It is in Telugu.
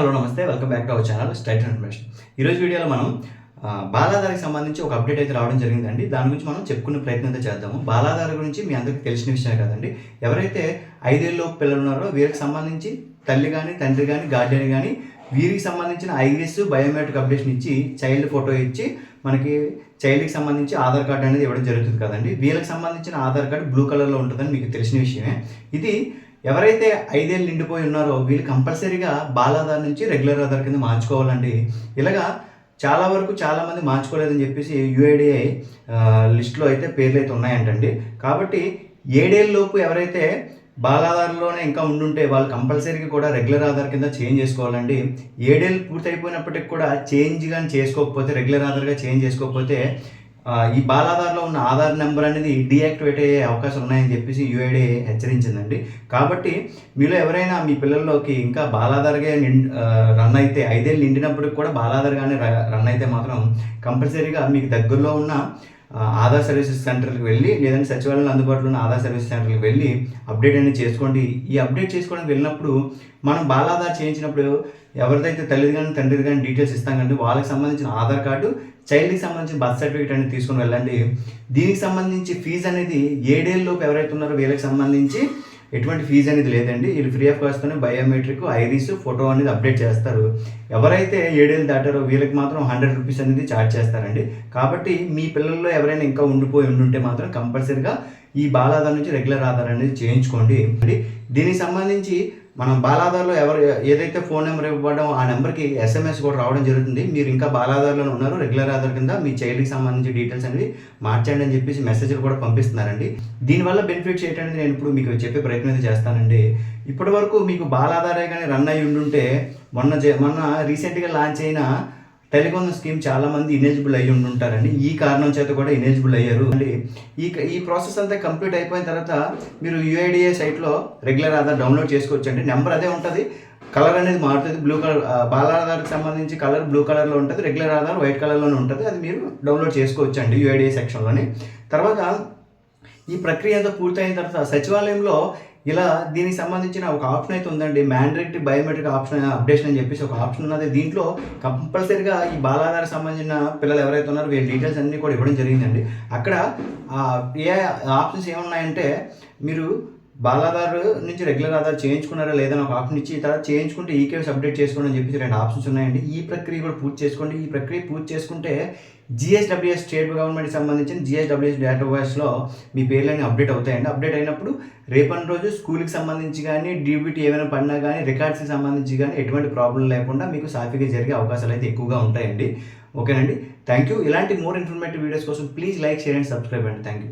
Hello namaste. Welcome back to our channel స్టైట్ information ఈరోజు వీడియోలో మనం బాలాధారికి సంబంధించి ఒక అప్డేట్ అయితే రావడం జరిగిందండి. దాని గురించి మనం చెప్పుకునే ప్రయత్నం అయితే చేద్దాము. బాలాధార గురించి మీ అందరికీ తెలిసిన విషయం కదండి. ఎవరైతే ఐదేళ్ళు పిల్లలు ఉన్నారో వీరికి సంబంధించి తల్లి కానీ తండ్రి కానీ గార్డియన్ కానీ వీరికి సంబంధించిన ఐరిస్ బయోమెట్రిక్ అప్డేషన్ ఇచ్చి చైల్డ్ ఫోటో ఇచ్చి మనకి చైల్డ్కి సంబంధించి ఆధార్ కార్డు అనేది ఇవ్వడం జరుగుతుంది కదండి. వీళ్ళకి సంబంధించిన ఆధార్ కార్డు బ్లూ కలర్లో ఉంటుందని మీకు తెలిసిన విషయమే. ఇది ఎవరైతే ఐదేళ్ళు నిండిపోయి ఉన్నారో వీళ్ళు కంపల్సరీగా బాలాధార్ నుంచి రెగ్యులర్ ఆధార్ కింద మార్చుకోవాలండి. ఇలాగా చాలా వరకు చాలామంది మార్చుకోలేదని చెప్పేసి యుఐడిఐ లిస్ట్లో అయితే పేర్లు అయితే ఉన్నాయంటండి. కాబట్టి ఏడేళ్ళలోపు ఎవరైతే బాలాధార్లోనే ఇంకా ఉండుంటే వాళ్ళు కంపల్సరీగా కూడా రెగ్యులర్ ఆధార్ కింద చేంజ్ చేసుకోవాలండి. ఏడేళ్ళు పూర్తయిపోయినప్పటికి కూడా చేంజ్ కానీ చేసుకోకపోతే రెగ్యులర్ ఆధార్గా చేంజ్ చేసుకోకపోతే ఈ ఈ బాలాధార్లో ఉన్న ఆధార్ నెంబర్ అనేది డీయాక్టివేట్ అయ్యే అవకాశం ఉన్నాయని చెప్పేసి యుఐడి హెచ్చరించిందండి. కాబట్టి మీలో ఎవరైనా మీ పిల్లల్లోకి ఇంకా బాలాధార్గా రన్ అయితే ఐదేళ్ళు నిండినప్పటికి కూడా బాలాధార్గానే ర- రన్ అయితే మాత్రం కంపల్సరీగా మీకు దగ్గరలో ఉన్న ఆధార్ సర్వీసెస్ సెంటర్కి వెళ్ళి లేదంటే సచివాలయంలో అందుబాటులో ఉన్న ఆధార్ సర్వీస్ సెంటర్కి వెళ్ళి అప్డేట్ అనేది చేసుకోండి. ఈ అప్డేట్ చేసుకోవడానికి వెళ్ళినప్పుడు మనం బాలాధార్ చేయించినప్పుడు ఎవరిదైతే తల్లిది కానీ తండ్రిది కానీ డీటెయిల్స్ ఇస్తాం కానీ వాళ్ళకి సంబంధించిన ఆధార్ కార్డు చైల్డ్కి సంబంధించిన బర్త్ సర్టిఫికేట్ అనేది తీసుకుని వెళ్ళండి. దీనికి సంబంధించి ఫీజు అనేది ఏడేళ్ళలోపు ఎవరైతే ఉన్నారో వీళ్ళకి సంబంధించి ఎటువంటి ఫీజు అనేది లేదండి. వీళ్ళు ఫ్రీ ఆఫ్ కాస్ట్తోనే బయోమెట్రిక్ ఐరిస్ ఫోటో అనేది అప్డేట్ చేస్తారు. ఎవరైతే ఏడేళ్ళు దాటారో వీళ్ళకి మాత్రం హండ్రెడ్ రూపీస్ అనేది ఛార్జ్ చేస్తారండి. కాబట్టి మీ పిల్లల్లో ఎవరైనా ఇంకా ఉండిపోయి ఉండుంటే మాత్రం కంపల్సరీగా ఈ బాలాధార్ నుంచి రెగ్యులర్ ఆధార్ అనేది చేయించుకోండి. దీనికి సంబంధించి మనం బాలాధార్లో ఎవరు ఏదైతే ఫోన్ నెంబర్ ఇవ్వడం ఆ నెంబర్కి ఎస్ఎంఎస్ కూడా రావడం జరుగుతుంది. మీరు ఇంకా బాలాధార్లో ఉన్నారు రెగ్యులర్ ఆధార్ కింద మీ చైల్డ్కి సంబంధించి డీటెయిల్స్ అనేవి మార్చండి అని చెప్పేసి మెసేజ్లు కూడా పంపిస్తున్నారండి. దీనివల్ల బెనిఫిట్స్ ఏంటంటే నేను ఇప్పుడు మీకు చెప్పే ప్రయత్నం అయితే చేస్తానండి. ఇప్పటి వరకు మీకు బాలాధారే కానీ రన్ అయి ఉండుంటే మొన్న మొన్న రీసెంట్గా లాంచ్ అయిన టెలికాం స్కీమ్ చాలా మంది ఇనేజిబుల్ అయ్యి ఉంటుంటారండి ఈ కారణం చేత కూడా ఇనేజిబుల్ అయ్యారు. అండి ఈ ఈ ప్రాసెస్ అంతా కంప్లీట్ అయిపోయిన తర్వాత మీరు యుఐడిఏ సైట్లో రెగ్యులర్ ఆధార్ డౌన్లోడ్ చేసుకోవచ్చు అండి నెంబర్ అదే ఉంటుంది. కలర్ అనేది మారుతుంది. బ్లూ కలర్ బాల ఆధార్కి సంబంధించి కలర్ బ్లూ కలర్లో ఉంటుంది. రెగ్యులర్ ఆధార్ వైట్ కలర్లోనే ఉంటుంది. అది మీరు డౌన్లోడ్ చేసుకోవచ్చు అండి యుఐడిఏ సెక్షన్లోని. తర్వాత ఈ ప్రక్రియ అంతా పూర్తయిన తర్వాత సచివాలయంలో ఇలా దీనికి సంబంధించిన ఒక ఆప్షన్ అయితే ఉందండి. మ్యాండేటరీ బయోమెట్రిక్ ఆప్షన్ అప్డేషన్ అని చెప్పేసి ఒక ఆప్షన్ ఉన్నది. దీంట్లో కంపల్సరీగా ఈ బాలాధార సంబంధించిన పిల్లలు ఎవరైతే ఉన్నారో వీళ్ళ డీటెయిల్స్ అన్నీ కూడా ఇవ్వడం జరిగిందండి. అక్కడ ఏ ఆప్షన్స్ ఏమున్నాయంటే మీరు బాలాధార్ నుంచి రెగ్యులర్ ఆధార్ చేయించుకున్నారా లేదని ఒక ఆప్షన్ ఇచ్చి తర్వాత చేయించుకుంటే ఈకేఎస్ అప్డేట్ చేసుకోండి అని చెప్పేసి రెండు ఆప్షన్స్ ఉన్నాయండి. ఈ ప్రక్రియ కూడా పూర్తి చేసుకోండి. ఈ ప్రక్రియ పూర్తి చేసుకుంటే జిఎస్డబ్ల్యూఎస్ స్టేట్ గవర్నమెంట్కి సంబంధించిన జిఎస్డబ్ల్యూఎస్ డేటాబేస్లో మీ పేర్లన్నీ అప్డేట్ అవుతాయండి. అప్డేట్ అయినప్పుడు రేపటి రోజు స్కూల్కి సంబంధించి కానీ డీబీటీ ఏమైనా పడినా కానీ రికార్డ్స్కి సంబంధించి కానీ ఎటువంటి ప్రాబ్లం లేకుండా మీకు సాఫీగా జరిగే అవకాశాలు అయితే ఎక్కువగా ఉంటాయండి. ఓకేనండి? థ్యాంక్ యూ ఇలాంటి మోర్ ఇన్ఫర్మేటివ్ వీడియోస్ కోసం please like share and subscribe అండి. Thank you